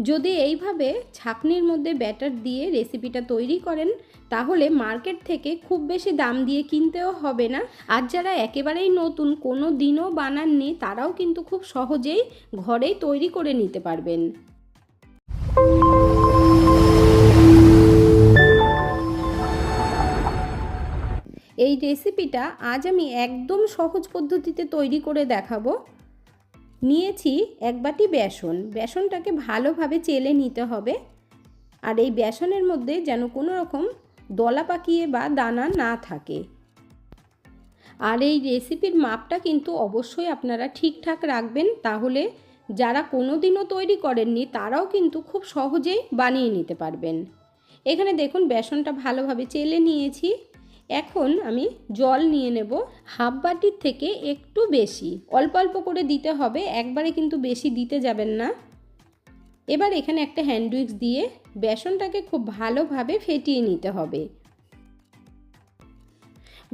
যদি এইভাবে ছাকনির মধ্যে ব্যাটার দিয়ে রেসিপিটা তৈরি করেন, তাহলে মার্কেট থেকে খুব বেশি দাম দিয়ে কিনতেও হবে না। আর যারা একেবারেই নতুন, কোনো দিনও বানাননি, তারাও কিন্তু খুব সহজেই ঘরেই তৈরি করে নিতে পারবেন। এই রেসিপিটা আজ আমি একদম সহজ পদ্ধতিতে তৈরি করে দেখাবো। নিয়েছি এক বাটি বেসন। বেসনটাকে ভালোভাবে চেলে নিতে হবে। আর এই বেসনের মধ্যে যেন কোনো রকম দলা পাকিয়ে বা দানা না থাকে। আর এই রেসিপির মাপটা কিন্তু অবশ্যই আপনারা ঠিকঠাক রাখবেন। তাহলে যারা কোনো দিনও তৈরি করেননি, তারাও কিন্তু খুব সহজেই বানিয়ে নিতে পারবেন। এখানে দেখুন, বেসনটা ভালোভাবে চেলে নিয়েছি। এখন আমি জল নিয়ে নেব হাফ বাটির থেকে একটু বেশি। অল্প অল্প করে দিতে হবে, একবারে কিন্তু বেশি দিতে যাবেন না। এবার এখানে একটা হ্যান্ডউইক্স দিয়ে বেসনটাকে খুব ভালোভাবে ফেটিয়ে নিতে হবে।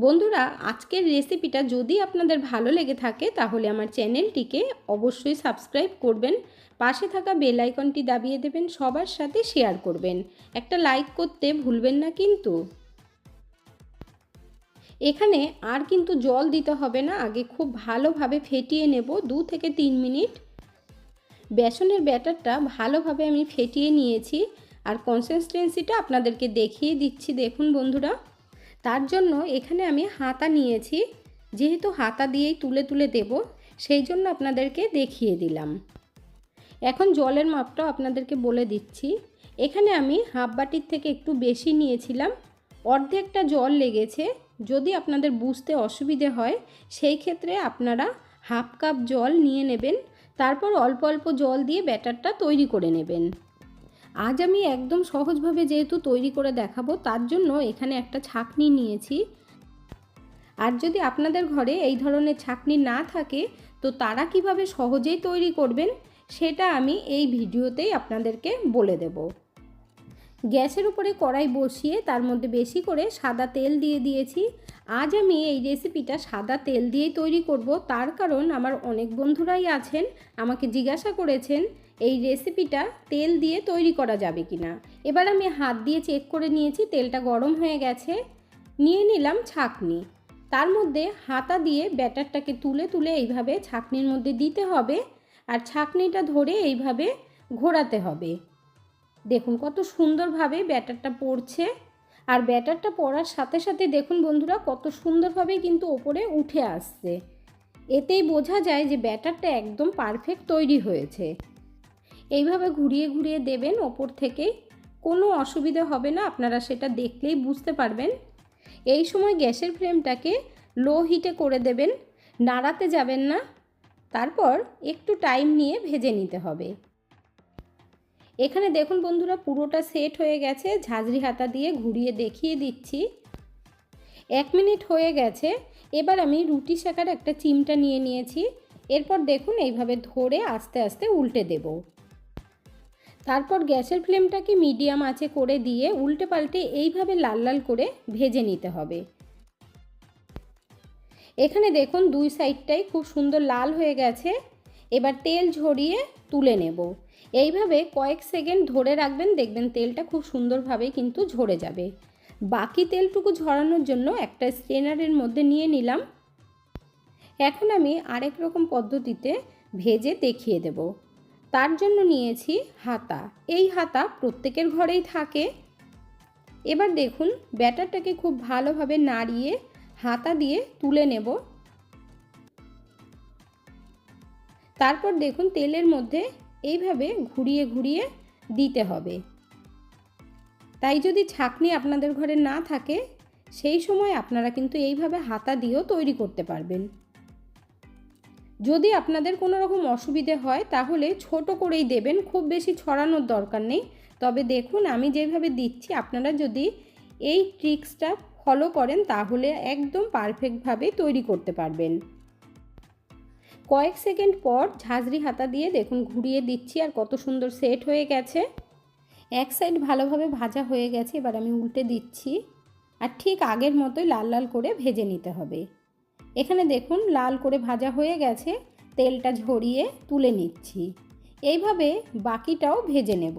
বন্ধুরা, আজকের রেসিপিটা যদি আপনাদের ভালো লেগে থাকে, তাহলে আমার চ্যানেলটিকে অবশ্যই সাবস্ক্রাইব করবেন। পাশে থাকা বেল আইকনটি দাবিয়ে দেবেন, সবার সাথে শেয়ার করবেন। একটা লাইক করতে ভুলবেন না কিন্তু। এখানে আর কিন্তু জল দিতে হবে না। আগে খুব ভালোভাবে ফেটিয়ে নেব দু থেকে তিন মিনিট। বেসনের ব্যাটারটা ভালোভাবে আমি ফেটিয়ে নিয়েছি আর কনসিস্টেন্সিটা আপনাদেরকে দেখিয়ে দিচ্ছি। দেখুন বন্ধুরা, তার জন্য এখানে আমি হাতা নিয়েছি। যেহেতু হাতা দিয়েই তুলে তুলে দেব, সেই জন্য আপনাদেরকে দেখিয়ে দিলাম। এখন জলের মাপটাও আপনাদেরকে বলে দিচ্ছি। এখানে আমি হাফ বাটির থেকে একটু বেশি নিয়েছিলাম। অর্ধেকটা জল লেগেছে। যদি আপনাদের বুঝতে অসুবিধে হয়, সেই ক্ষেত্রে আপনারা হাফ কাপ জল নিয়ে নেবেন, তারপর অল্প অল্প জল দিয়ে ব্যাটারটা তৈরি করে নেবেন। আজ আমি একদম সহজভাবে যেহেতু তৈরি করে দেখাবো, তার জন্য এখানে একটা ছাকনি নিয়েছি। আর যদি আপনাদের ঘরে এই ধরনের ছাকনি না থাকে, তো তারা কীভাবে সহজেই তৈরি করবেন, সেটা আমি এই ভিডিওতেই আপনাদেরকে বলে দেবো। গ্যাসের উপরে কড়াই বসিয়ে তার মধ্যে বেশি করে সাদা তেল দিয়ে দিয়েছি। আজ আমি এই রেসিপিটা সাদা তেল দিয়েই তৈরি করব। তার কারণ আমার অনেক বন্ধুরাই আছেন, আমাকে জিজ্ঞাসা করেছেন, এই রেসিপিটা তেল দিয়ে তৈরি করা যাবে কি না এবার আমি হাত দিয়ে চেক করে নিয়েছি, তেলটা গরম হয়ে গেছে। নিয়ে নিলাম ছাকনি। তার মধ্যে হাতা দিয়ে ব্যাটারটাকে তুলে তুলে এইভাবে ছাকনির মধ্যে দিতে হবে। আর ছাকনিটা ধরে এইভাবে ঘোরাতে হবে। দেখুন কত সুন্দরভাবে ব্যাটারটা পড়ছে। আর ব্যাটারটা পড়ার সাথে সাথে দেখুন বন্ধুরা কত সুন্দরভাবে কিন্তু ওপরে উঠে আসছে। এতেই বোঝা যায় যে ব্যাটারটা একদম পারফেক্ট তৈরি হয়েছে। এইভাবে ঘুরিয়ে ঘুরিয়ে দেবেন ওপর থেকেই কোনো অসুবিধা হবে না, আপনারা সেটা দেখলেই বুঝতে পারবেন। এই সময় গ্যাসের ফ্লেমটাকে লো হিটে করে দেবেন, নাড়াতে যাবেন না। তারপর একটু টাইম নিয়ে ভেজে নিতে হবে। এখানে দেখুন বন্ধুরা, পুরোটা সেট হয়ে গেছে। ঝাঁঝরি হাতা দিয়ে ঘুরিয়ে দেখিয়ে দিচ্ছি। এক মিনিট হয়ে গেছে। এবার আমি রুটি শেখার একটা চিমটা নিয়ে নিয়েছি। এরপর দেখুন এইভাবে ধরে আস্তে আস্তে উল্টে দেব। তারপর গ্যাসের ফ্লেমটাকে মিডিয়াম আঁচে করে দিয়ে উল্টে পাল্টে এইভাবে লাল লাল করে ভেজে নিতে হবে। এখানে দেখুন দুই সাইডটাই খুব সুন্দর লাল হয়ে গেছে। এবার তেল ঝরিয়ে তুলে নেব। এইভাবে কয়েক সেকেন্ড ধরে রাখবেন, দেখবেন তেলটা খুব সুন্দরভাবে কিন্তু ঝরে যাবে। বাকি তেলটুকু ঝরানোর জন্য একটা স্ট্রেনারের মধ্যে নিয়ে নিলাম। এখন আমি আরেক রকম পদ্ধতিতে ভেজে দেখিয়ে দেব। তার জন্য নিয়েছি হাতা। এই হাতা প্রত্যেকের ঘরেই থাকে। এবার দেখুন, ব্যাটারটাকে খুব ভালোভাবে নাড়িয়ে হাতা দিয়ে তুলে নেব। তারপর দেখুন তেলের মধ্যে এইভাবে ঘুরিয়ে ঘুরিয়ে দিতে হবে। তাই যদি ছাকনি আপনাদের ঘরে না থাকে, সেই সময় আপনারা কিন্তু এইভাবে হাতা দিয়েও তৈরি করতে পারবেন। যদি আপনাদের কোনো রকম অসুবিধে হয়, তাহলে ছোট করেই দেবেন, খুব বেশি ছড়ানোর দরকার নেই। তবে দেখুন, আমি যেভাবে দিচ্ছি, আপনারা যদি এই ট্রিক্সটা ফলো করেন, তাহলে একদম পারফেক্টভাবে তৈরি করতে পারবেন। কয়েক সেকেন্ড পর ঝাঁঝরি হাতা দিয়ে দেখুন ঘুরিয়ে দিচ্ছি আর কত সুন্দর সেট হয়ে গেছে। এক সাইড ভালোভাবে ভাজা হয়ে গেছে, এবার আমি উল্টে দিচ্ছি। আর ঠিক আগের মতোই লাল লাল করে ভেজে নিতে হবে। এখানে দেখুন লাল করে ভাজা হয়ে গেছে, তেলটা ঝরিয়ে তুলে নিচ্ছি। এইভাবে বাকিটাও ভেজে নেব।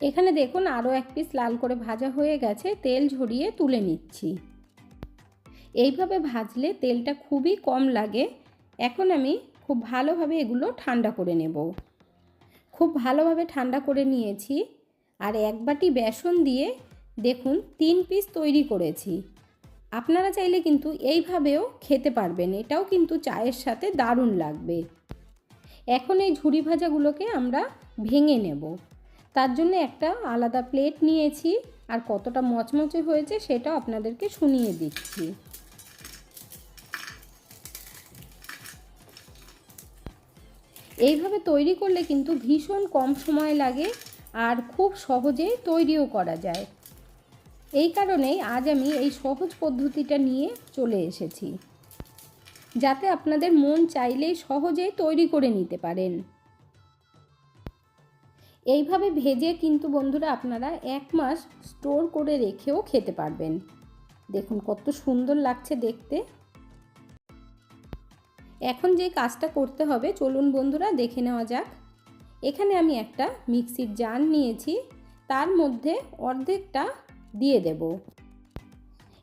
এখানে দেখুন আরও এক পিস লাল করে ভাজা হয়ে গেছে, তেল ঝরিয়ে তুলে নিচ্ছি। এইভাবে ভাজলে তেলটা খুবই কম লাগে। এখন আমি খুব ভালোভাবে এগুলো ঠান্ডা করে নেব। খুব ভালোভাবে ঠান্ডা করে নিয়েছি। আর এক বাটি বেসন দিয়ে দেখুন তিন পিস তৈরি করেছি। আপনারা চাইলে কিন্তু এইভাবেও খেতে পারবেন। এটাও কিন্তু চায়ের সাথে দারুণ লাগবে। এখন এই ঝুড়ি ভাজাগুলোকে আমরা ভেঙে নেব। তার জন্য একটা আলাদা প্লেট নিয়েছি। আর কতটা মচমচে হয়েছে সেটাও আপনাদেরকে শুনিয়ে দিচ্ছি। এইভাবে তৈরি করলে কিন্তু ভীষণ কম সময় লাগে আর খুব সহজে তৈরিও করা যায়। এই কারণেই আজ আমি এই সহজ পদ্ধতিটা নিয়ে চলে এসেছি। যাতে আপনাদের মন চাইলেই সহজেই তৈরি করে নিতে পারেন। এইভাবে ভেজে কিন্তু বন্ধুরা আপনারা এক মাস স্টোর করে রেখেও খেতে পারবেন। দেখুন কত সুন্দর লাগছে দেখতে। এখন যে কাজটা করতে হবে, চলুন বন্ধুরা দেখে নেওয়া যাক। এখানে আমি একটা মিক্সির জার নিয়েছি, তার মধ্যে অর্ধেকটা দিয়ে দেব।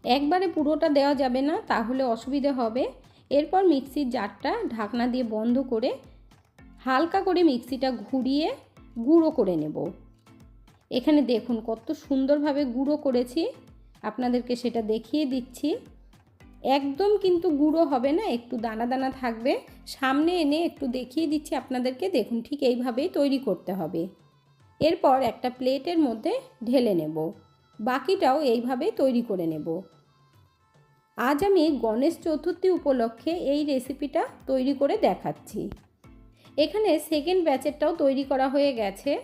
একবারে পুরোটা দেওয়া যাবে না, তাহলে অসুবিধে হবে। এরপর মিক্সির জারটা ঢাকনা দিয়ে বন্ধ করে হালকা করে মিক্সিটা ঘুরিয়ে গুঁড়ো করে নেব। এখানে দেখুন কত সুন্দরভাবে গুঁড়ো করেছি। আপনাদেরকে সেটা দেখিয়ে দিচ্ছি। একদম কিন্তু গুঁড়ো হবে না, একটু দানা দানা থাকবে। সামনে এনে একটু দেখিয়ে দিচ্ছি আপনাদেরকে, দেখুন ঠিক এইভাবেই তৈরি করতে হবে। এরপর একটা প্লেটের মধ্যে ঢেলে নেব। বাকিটাও এইভাবে তৈরি করে নেব। আজ আমি গণেশ চতুর্থী উপলক্ষে এই রেসিপিটা তৈরি করে দেখাচ্ছি। এখানে সেকেন্ড ব্যাচেরটাও তৈরি করা হয়ে গেছে।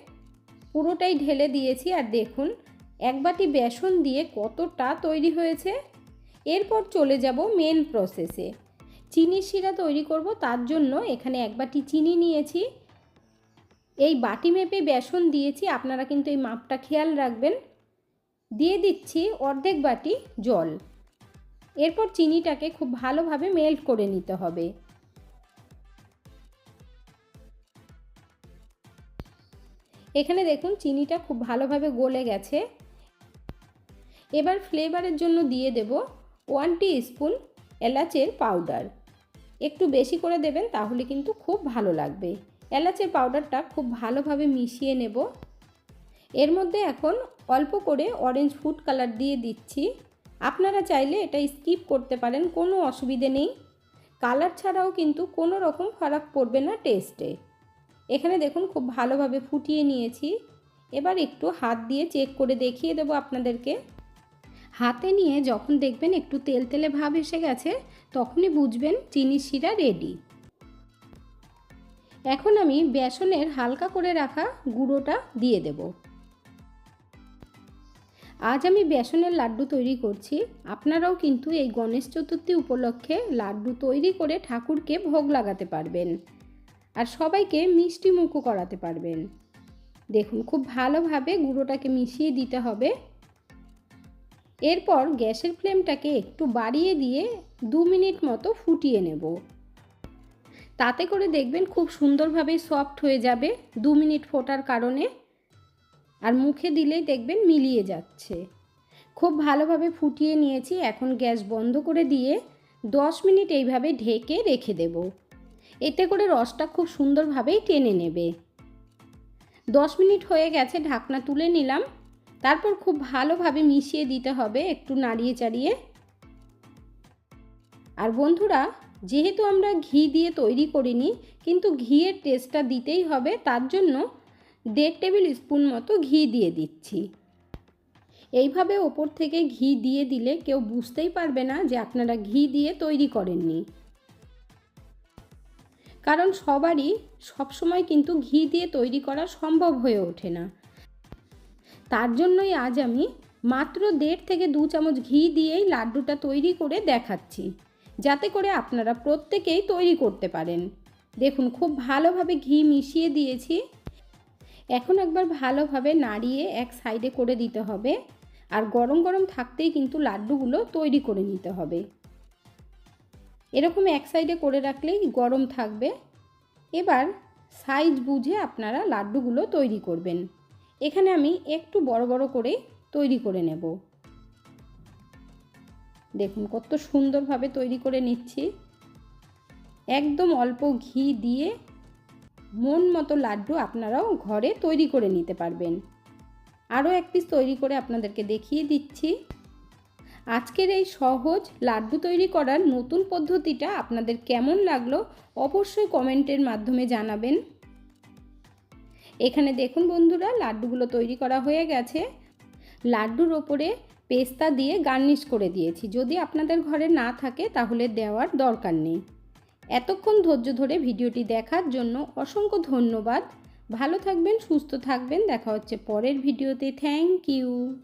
পুরোটাই ঢেলে দিয়েছি, আর দেখুন, এক বাটি বেসন দিয়ে কতটা তৈরি হয়েছে। এরপর চলে যাব মেন প্রসেসে চিনি শিরা তৈরি করব, তার জন্য এখানে এক বাটি চিনি নিয়েছি। এই বাটি মেপে বেসন দিয়েছি, আপনারা কিন্তু এই মাপটা খেয়াল রাখবেন। দিয়ে দিচ্ছি অর্ধেক বাটি জল। এরপর চিনিটাকে খুব ভালোভাবে মেল্ট করে নিতে হবে। এখানে দেখুন, চিনিটা খুব ভালোভাবে গলে গেছে। এবার ফ্লেভারের জন্য দিয়ে দেব ওয়ান স্পুন এলাচের পাউডার। একটু বেশি করে দেবেন তাহলে কিন্তু খুব ভালো লাগবে। এলাচের পাউডারটা খুব ভালোভাবে মিশিয়ে নেব। এর মধ্যে এখন অল্প করে অরেঞ্জ ফুড কালার দিয়ে দিচ্ছি। আপনারা চাইলে এটা স্কিপ করতে পারেন, কোনো অসুবিধে নেই। কালার ছাড়াও কিন্তু কোনো রকম ফারাক পড়বে না টেস্টে এখানে দেখুন খুব ভালোভাবে ফুটিয়ে নিয়েছি। এবার একটু হাত দিয়ে চেক করে দেখিয়ে দেবো আপনাদেরকে। হাতে নিয়ে যখন দেখবেন একটু তেল তেলে ভাব এসে গেছে, তখনই বুঝবেন চিনি শিরা রেডি এখন আমি বেসনের হালকা করে রাখা গুঁড়োটা দিয়ে দেব। আজ আমি বেসনের লাড্ডু তৈরি করছি। আপনারাও কিন্তু এই গণেশ চতুর্থী উপলক্ষে লাড্ডু তৈরি করে ঠাকুরকে ভোগ লাগাতে পারবেন আর সবাইকে মিষ্টি মুখও করাতে পারবেন। দেখুন, খুব ভালোভাবে গুঁড়োটাকে মিশিয়ে দিতে হবে। এরপর গ্যাসের ফ্লেমটাকে একটু বাড়িয়ে দিয়ে দু মিনিট মতো ফুটিয়ে নেব। তাতে করে দেখবেন খুব সুন্দরভাবে সফট হয়ে যাবে দু মিনিট ফোটার কারণে। আর মুখে দিলেই দেখবেন মিলিয়ে যাচ্ছে। খুব ভালোভাবে ফুটিয়ে নিয়েছি, এখন গ্যাস বন্ধ করে দিয়ে দশ মিনিট এইভাবে ঢেকে রেখে দেব। এতে করে রসটা খুব সুন্দরভাবেই টেনে নেবে। দশ মিনিট হয়ে গেছে, ঢাকনা তুলে নিলাম। তারপর খুব ভালোভাবে মিশিয়ে দিতে হবে একটু নাড়িয়ে চাড়িয়ে। আর বন্ধুরা, যেহেতু আমরা ঘি দিয়ে তৈরি করিনি, কিন্তু ঘিয়ের টেস্টটা দিতেই হবে, তার জন্য দেড় টেবিল স্পুন মতো ঘি দিয়ে দিচ্ছি। এইভাবে ওপর থেকে ঘি দিয়ে দিলে কেউ বুঝতেই পারবে না যে আপনারা ঘি দিয়ে তৈরি করেননি। কারণ সবারই সবসময় কিন্তু ঘি দিয়ে তৈরি করা সম্ভব হয়ে ওঠে না। তার জন্যই আজ আমি মাত্র দেড় থেকে দু চামচ ঘি দিয়েই লাড্ডুটা তৈরি করে দেখাচ্ছি। যাতে করে আপনারা প্রত্যেকেই তৈরি করতে পারেন। দেখুন, খুব ভালোভাবে ঘি মিশিয়ে দিয়েছি। এখন একবার ভালোভাবে নাড়িয়ে এক সাইডে করে দিতে হবে। আর গরম গরম থাকতেই কিন্তু লাড্ডুগুলো তৈরি করে নিতে হবে। এরকম এক সাইডে করে রাখলেই গরম থাকবে। এবার সাইজ বুঝে আপনারা লাড্ডুগুলো তৈরি করবেন। এখানে আমি একটু বড় বড় করে তৈরি করে নেব। দেখুন কত সুন্দরভাবে তৈরি করে নিচ্ছি। একদম অল্প ঘি দিয়ে মন মতো লাড্ডু আপনারাও ঘরে তৈরি করে নিতে পারবেন। আরও এক পিস তৈরি করে আপনাদেরকে দেখিয়ে দিচ্ছি। আজকের এই সহজ লাড্ডু তৈরি করার নতুন পদ্ধতিটা আপনাদের কেমন লাগল অবশ্যই কমেন্টের মাধ্যমে জানাবেন। এখানে দেখুন বন্ধুরা, লাড্ডুগুলো তৈরি করা হয়ে গেছে। লাড্ডুর ওপরে পেস্তা দিয়ে গার্নিশ করে দিয়েছি। যদি আপনাদের ঘরে না থাকে, তাহলে দেওয়ার দরকার নেই। এতক্ষণ ধৈর্য ধরে ভিডিওটি দেখার জন্য অসংখ্য ধন্যবাদ। ভালো থাকবেন, সুস্থ থাকবেন। দেখা হচ্ছে পরের ভিডিওতে। Thank you.